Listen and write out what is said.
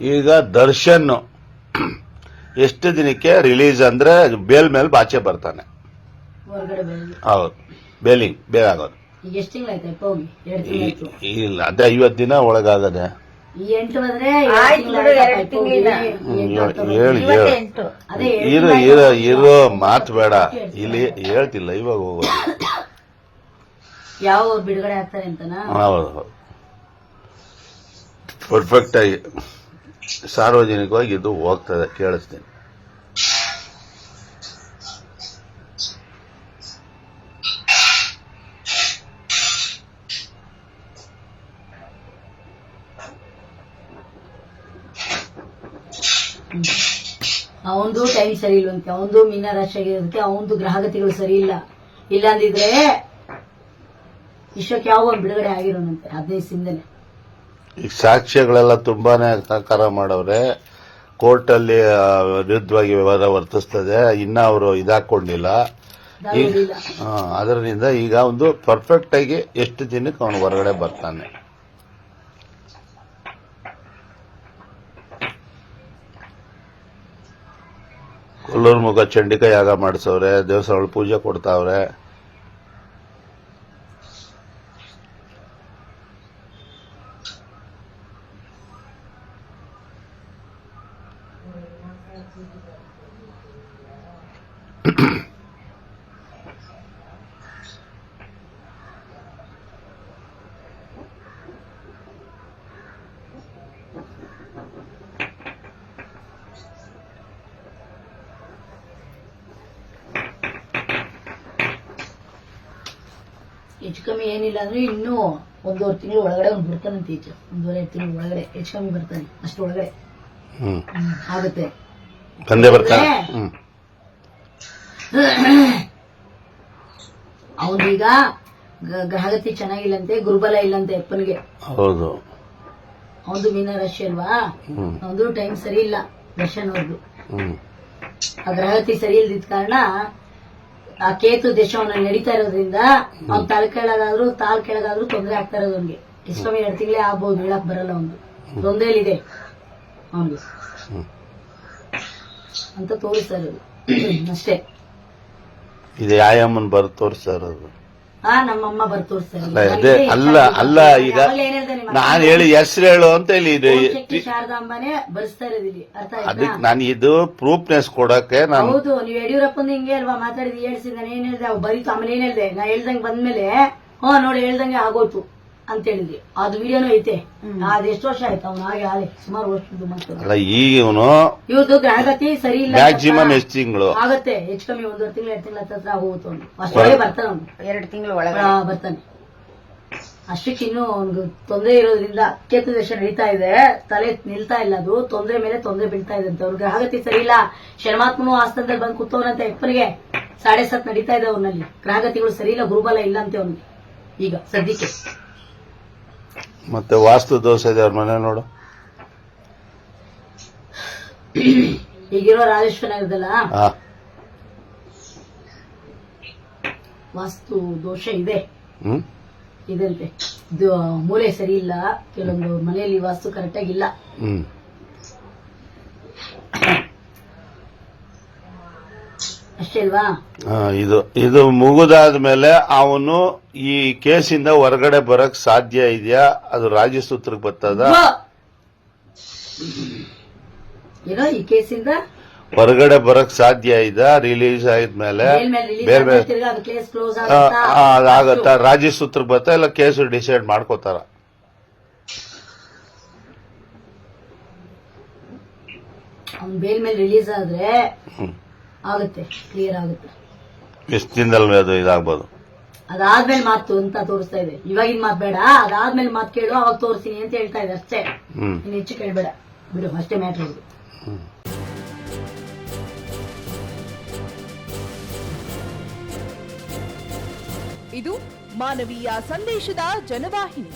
ಈಗ ದರ್ಶನ್ ಎಷ್ಟು ದಿನಕ್ಕೆ ರಿಲೀಸ್ ಅಂದ್ರೆ ಬೇಲ್ ಮೇಲೆ ಬಾಚೆ ಬರ್ತಾನೆ. ಹೌದು. ಬೇಲಿಂಗ್ ಬೇಲ್ ಆಗೋದು. ಈಗ ಎಷ್ಟು ತಿಂಗಳಾಯ್ತು ಹೋಗಿ? ಎರಡು ಈ- ಇಲ್ಲ ಅದೇ ಐವತ್ತು ದಿನ ಒಳಗಾಗದೆ. ಈ ಎಂಟು ಬಂದ್ರೆ ಆಯ್ತು ಎರಡು ತಿಂಗಳಿಲ್ಲ. ಹ್ಮ್, ಹೇಳು ಇರೋ. ಇರೋ ಇರೋ ಮಾತು ಬೇಡ. ಇಲ್ಲಿ ಹೇಳ್ತಿಲ್ಲ ಇವಾಗ ಹೋಗೋದು. ಯಾವ ಬಿಡುಗಡೆ ಆಗ್ತಾರೆ ಅಂತ ಹೌದು. ಪರ್ಫೆಕ್ಟ್ ಆಗಿ. ಸಾರ್ವಜನಿಕವಾಗಿ ಇದು ಹೋಗ್ತದೆ, ಕೇಳಿಸ್ತೀನಿ. ಅವಂದು ಟೈಮ್ ಸರಿ ಇಲ್ವಂತೆ ಅವಂದು ಮೀನ ರಾಶಿ ಆಗಿರೋದಕ್ಕೆ ಅವಂದು ಗ್ರಹಗತಿಗಳು ಸರಿ ಇಲ್ಲ. ಇಲ್ಲಾಂದಿದ್ರೆ ವಿಶ್ವಕ್ಕೆ ಯಾವ ಬಿಡುಗಡೆ ಆಗಿರೋನಂತೆ, ಹದಿನೈದು ದಿನದಲ್ಲೇ. ಈಗ ಸಾಕ್ಷ್ಯಗಳೆಲ್ಲ ತುಂಬಾನೇ ಸಹಕಾರ ಮಾಡವ್ರೆ. ಕೋರ್ಟಲ್ಲಿ ವಿರುದ್ಧವಾಗಿ ವ್ಯವಹಾರ ವರ್ತಿಸ್ತದೆ. ಇನ್ನ ಅವರು ಇದಾಕೊಂಡಿಲ್ಲ. ಅದರಿಂದ ಈಗ ಒಂದು ಪರ್ಫೆಕ್ಟ್ ಆಗಿ ಎಷ್ಟು ದಿನಕ್ಕೆ ಅವನು ಹೊರಗಡೆ ಬರ್ತಾನೆ. ಕೊಲ್ಲೂರು ಮುಖ ಚಂಡಿಕಾ ಯಾಗ ಮಾಡಿಸವ್ರೆ ದೇವಸ್ಥಾನಗಳು ಪೂಜೆ ಕೊಡ್ತಾವ್ರೆ. ಹೆಚ್ಚು ಕಮ್ಮಿ ಏನಿಲ್ಲ ಅಂದ್ರೆ ಇನ್ನೂ ಒಂದೂವರೆ ತಿಂಗಳು ಒಳಗಡೆ ಅವ್ನು ಬರ್ತಾನಂತೆ ಈಚೆ ಒಂದೂವರೆ ತಿಂಗಳು ಒಳಗಡೆ. ಹೆಚ್ಚು ಕಮ್ಮಿ ಬರ್ತಾನೆ ಅಷ್ಟು ಒಳಗಡೆ. ಹ್ಮ್ ಆಗುತ್ತೆ. ತಂದೆ ಬರ್ತಾನೆ ಹ್ಮ್. ಅವನೀಗ ಗ್ರಹಗತಿ ಚೆನ್ನಾಗಿಲ್ಲಂತೆ ಗುರುಬಲ ಇಲ್ಲಂತೆ ಅಪ್ಪನಿಗೆ. ಹೌದು. ಅವನು ಮೀನ ರಾಶಿ ಅಲ್ವಾ? ಹ್ಮ್. ಅವನು ಟೈಮ್ ಸರಿ ಇಲ್ಲ ದರ್ಶನ್ ಅವ್ರದ್ದು ಹ್ಮ್. ಆ ಗ್ರಹಗತಿ ಸರಿ ಇಲ್ದಿದ್ ಕಾರಣ ಆ ಕೇತು ದೇಶವನ್ನ ಅವನ ನಡೀತಾ ಇರೋದ್ರಿಂದ ಅವ್ನ ತಲೆ ಕೆಳಗಾದ್ರೂ ತಾಲ್ ಕೆಳಗಾದ್ರೂ ತೊಂದರೆ ಆಗ್ತಾ ಇರೋದು ಅವ್ನಿಗೆ. ಇಷ್ಟೊಮ್ಮೆ ಎರಡು ತಿಂಗಳೇ ಆಗ್ಬೋದು ಹೇಳಕ್ ಬರಲ್ಲ ಅವ್ನು ತೊಂದರೆಲಿದೆ. ಅವನಿಗೆ. ಹ್ಮ್. ಅಂತ ತೋರಿಸ್ತಾ ಇರೋದು ಅಷ್ಟೇ. ಇದು ಯಾಯಮ್ಮನ್ ಬರ್ ಇರೋದು ಆ ನಮ್ಮಮ್ಮ ಬರ್ ಅಲ್ಲ ಅದೇ ಅಲ್ಲ ಅಲ್ಲ ಈಗ ನಾನು ಹೇಳಿ ಹೆಸರು ಹೇಳು ಅಂತ ಹೇಳಿ ಇದು. ಶಕ್ತಿ ಶಾರದಾಂಬನೇ ಬರೆಸ್ತಾ ಇರೋದು ಇಲ್ಲಿ. ಅರ್ಥ ಅದಕ್ಕೆ ನಾನು ಇದು ಪ್ರೂಫ್ನೆಸ್ ಕೊಡಕ್ಕೆ ನಾನು ಹೌದು ನೀವು ಹಿಂಗೆ ಅಲ್ವಾ ಮಾತಾಡಿದ್ ಹೇಳ್ಸಿ ನಾನು ಏನ್ ಹೇಳ್ದೆ? ಅವ್ ಬರೀತು ಆಮೇಲೆ ಏನ್ ಹೇಳ್ದೆ? ನಾ ಹೇಳ್ದಂಗ್ ಬಂದ್ಮೇಲೆ ಹಾ ನೋಡಿ ಹೇಳ್ದಂಗೆ ಆಗೋಯ್ತು. ಅಂತ ಹೇಳಿದ್ವಿ ಅದು ವಿಡಿಯೋನು ಐತೆ. ಅದ್ ಎಷ್ಟು ವರ್ಷ ಆಯ್ತು? ಅವ್ನು ಹಾಗೆ ಸುಮಾರು ವರ್ಷದ್ದು ಮಾತು ಅಲ್ಲ ಈಗ ಇವನು ಇವ್ರದ್ದು ಗ್ರಹಗತಿ ಸರಿ ಇಲ್ಲ ಮ್ಯಾಕ್ಸಿಮಮ್ ಎಷ್ಟು ತಿಂಗಳು? ಆಗತ್ತೆ. ಹೆಚ್ಚು ಕಮ್ಮಿ ಒಂದೂವರೆ ತಿಂಗಳು ಎರಡು ತಿಂಗಳ ಹತ್ರ ಹೋಗುತ್ತೆ ಅವ್ನು. ಅಷ್ಟೊಳಗೆ ಬರ್ತಾನೆ ಅವ್ನು. ಎರಡು ತಿಂಗಳ ಒಳಗಡೆ. ಆ, ಬರ್ತಾನೆ. ಅಷ್ಟಕ್ಕೆ ಇನ್ನೂ ಅವ್ನಿಗೆ ತೊಂದರೆ ಇರೋದ್ರಿಂದ ಕೇತು ದೇಶ ನಡೀತಾ ಇದೆ. ತಲೆ ನಿಲ್ತಾ ಇಲ್ಲ ಅದು. ತೊಂದರೆ ಮೇಲೆ ತೊಂದರೆ ಬೀಳ್ತಾ ಇದೆ ಅಂತ. ಅವ್ರ ಗ್ರಹಗತಿ ಸರಿ ಇಲ್ಲ. ಶರ್ಮಾತ್ಮನು ಆಸ್ಥಾನದಲ್ಲಿ ಬಂದು ಕೂತವನಂತ ಅಪ್ಪನಿಗೆ ಸಾಡೆ ಸತ್ ನಡೀತಾ ಇದೆ ಅವನಲ್ಲಿ ಗ್ರಹಗತಿಗಳು ಸರಿ ಇಲ್ಲ ಗುರುಬಲ ಇಲ್ಲ ಅಂತ ಅವನಿಗೆ. ಈಗ ಸದ್ಯಕ್ಕೆ. ಮತ್ತೆ ವಾಸ್ತು ದೋಷ ಇದೆ ಅವ್ರ ಮನೆ ನೋಡು. ಈಗಿರೋ ರಾಜೇಶ್ವರ ಇದಲ್ಲ ಹಾ. ವಾಸ್ತು ದೋಷ ಇದೆ. ಹ್ಮ್. ಇದಂತೆ ಇದು ಮೂಲೆ ಸರಿ ಇಲ್ಲ. ಕೆಲವೊಂದು ಮನೆಯಲ್ಲಿ ವಾಸ್ತು ಕರೆಕ್ಟಾಗಿ ಇಲ್ಲ. ಹ್ಮ್. ಇದು ಇದು ಮುಗಿದಾದ್ಮೇಲೆ ಅವನು ಈ ಕೇಸಿಂದ ಹೊರಗಡೆ ಬರಕ್ ಸಾಧ್ಯ ಇದೆಯಾ? ಅದು ರಾಜಸೂತ್ರಕ್ಕೆ ಬರ್ತದ? ಏನೋ ಈ ಕೇಸಿಂದ? ಹೊರಗಡೆ ಬರಕ್ ಸಾಧ್ಯ ಇದ ರಿಲೀಸ್ ಆದ್ಮೇಲೆ ಬೇರೆ ಬೇರೆ ಅದಾಗತ್ತ? ರಾಜ್ಯ ರಾಜಸೂತ್ರಕ್ಕೆ ಬರ್ತಾ ಇಲ್ಲ ಕೇಸ್ ಡಿಸೈಡ್ ಮಾಡ್ಕೋತಾರ? ಬೇಲ್ ಮೇಲೆ ರಿಲೀಸ್ ಆದ್ರೆ ಆಗುತ್ತೆ ಕ್ಲಿಯರ್ ಆಗುತ್ತೆ. ಎಷ್ಟು ದಿನದಲ್ಲಿ ಅದು ಇದಾಗ್ಬೋದು? ಅದಾದ್ಮೇಲೆ ಮಾತು ಅಂತ ತೋರಿಸ್ತಾ ಇದೆ. ಇವಾಗಿನ ಮಾತು ಬೇಡ ಅದಾದ್ಮೇಲೆ ಮಾತು ಕೇಳು ಅವಾಗ ತೋರಿಸ್ತೀನಿ ಅಂತ ಹೇಳ್ತಾ ಇದೆ ಅಷ್ಟೇ. ನೀನು ಇನ್ನು ಹೆಚ್ಚು ಕೇಳಬೇಡ. ಬಿಡು ಅಷ್ಟೇ ಮ್ಯಾಟ್ರ್ ಇದು ಇದು ಮಾನವೀಯ ಸಂದೇಶದ ಜನವಾಹಿನಿ.